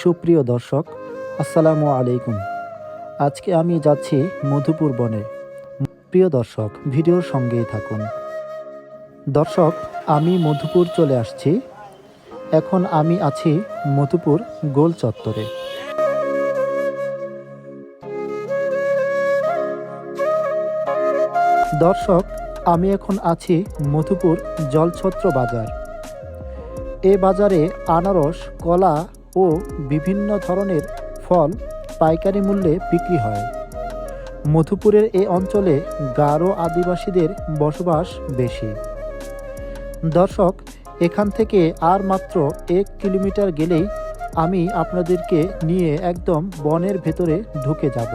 সুপ্রিয় দর্শক, আসসালামু আলাইকুম। আজকে আমি যাচ্ছি মধুপুর বনে। প্রিয় দর্শক, ভিডিওর সঙ্গেই থাকুন। দর্শক, আমি মধুপুর চলে আসছি। এখন আমি আছি মধুপুর গোল চত্বরে। দর্শক, আমি এখন আছি মধুপুর জলছত্র বাজার। এ বাজারে আনারস, কলা ও বিভিন্ন ধরনের ফল পাইকারি মূল্যে বিক্রি হয়। মধুপুরের এ অঞ্চলে গারো আদিবাসীদের বসবাস বেশি। দর্শক, এখান থেকে আর মাত্র এক কিলোমিটার গেলেই আমি আপনাদেরকে নিয়ে একদম বনের ভেতরে ঢুকে যাব।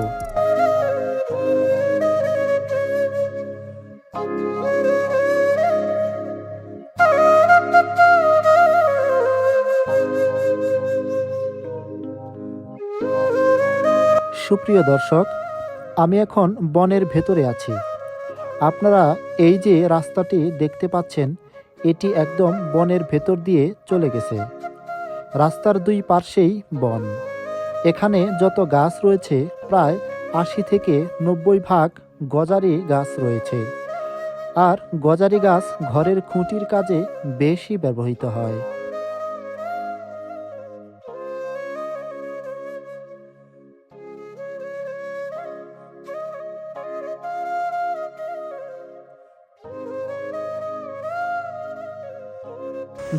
সুপ্রিয় দর্শক, আমি এখন বনের ভেতরে আছি। আপনারা এই যে রাস্তাটি দেখতে পাচ্ছেন, এটি একদম বনের ভেতর দিয়ে চলে গেছে। রাস্তার দুই পার্শ্বেই বন। এখানে যত গাছ রয়েছে, প্রায় আশি থেকে নব্বই ভাগ গজারি গাছ রয়েছে। আর গজারি গাছ ঘরের খুঁটির কাজে বেশি ব্যবহৃত হয়।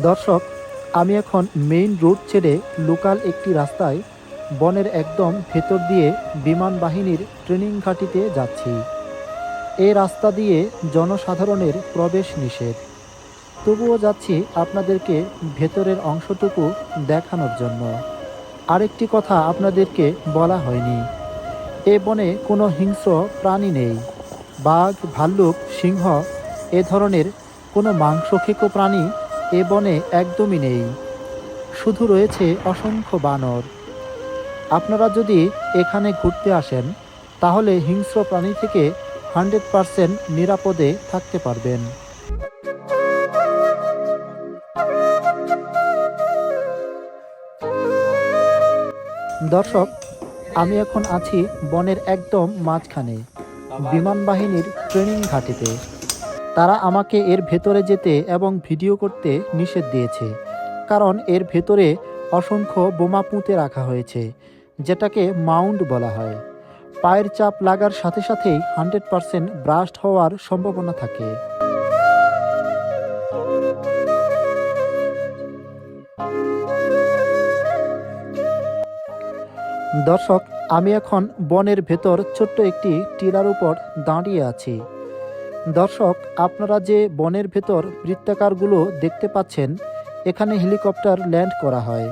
দর্শক, আমি এখন মেইন রোড ছেড়ে লোকাল একটি রাস্তায় বনের একদম ভেতর দিয়ে বিমান বাহিনীর ট্রেনিং ঘাঁটিতে যাচ্ছি। এই রাস্তা দিয়ে জনসাধারণের প্রবেশ নিষেধ। তবুও যাচ্ছি আপনাদেরকে ভেতরের অংশটুকু দেখানোর জন্য। আরেকটি কথা আপনাদেরকে বলা হয়নি। এ বনে কোনো হিংস্র প্রাণী নেই। বাঘ, ভাল্লুক, সিংহ, এ ধরনের কোনো মাংসখেকো প্রাণী এ বনে একদমই নেই। শুধু রয়েছে অসংখ্য বানর। আপনারা যদি এখানে ঘুরতে আসেন, তাহলে হিংস্র প্রাণী থেকে হান্ড্রেড পারসেন্ট নিরাপদে থাকতে পারবেন। দর্শক, আমি এখন আছি বনের একদম মাঝখানে, বিমান বাহিনীর ট্রেনিং ঘাটিতে। তারা আমাকে এর ভেতরে যেতে এবং ভিডিও করতে নিষেধ দিয়েছে, কারণ এর ভেতরে অসংখ্য বোমা পুঁতে রাখা হয়েছে, যেটাকে মাউন্ট বলা হয়। পায়ের চাপ লাগার সাথে সাথেই হান্ড্রেড পারসেন্ট ব্রাস্ট হওয়ার সম্ভাবনা থাকে। দর্শক, আমি এখন বনের ভেতর ছোট্ট একটি টিলার উপর দাঁড়িয়ে আছি। দর্শক আপনারা যে বনের ভেতর বৃত্তাকারগুলো দেখতে পাচ্ছেন এখানে হেলিকপ্টার ল্যান্ড করা হয়।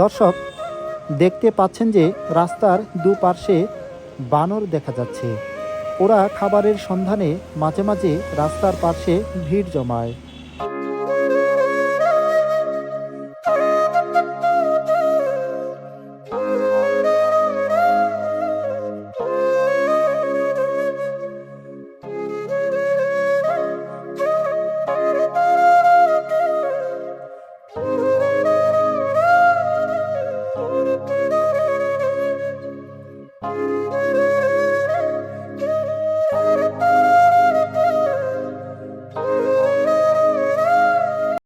দর্শক দেখতে পাচ্ছেন যে রাস্তার দুপার্শ্বে বানর দেখা যাচ্ছে। ওরা খাবারের সন্ধানে মাঝে মাঝে রাস্তার পাশে ভিড় জমায়।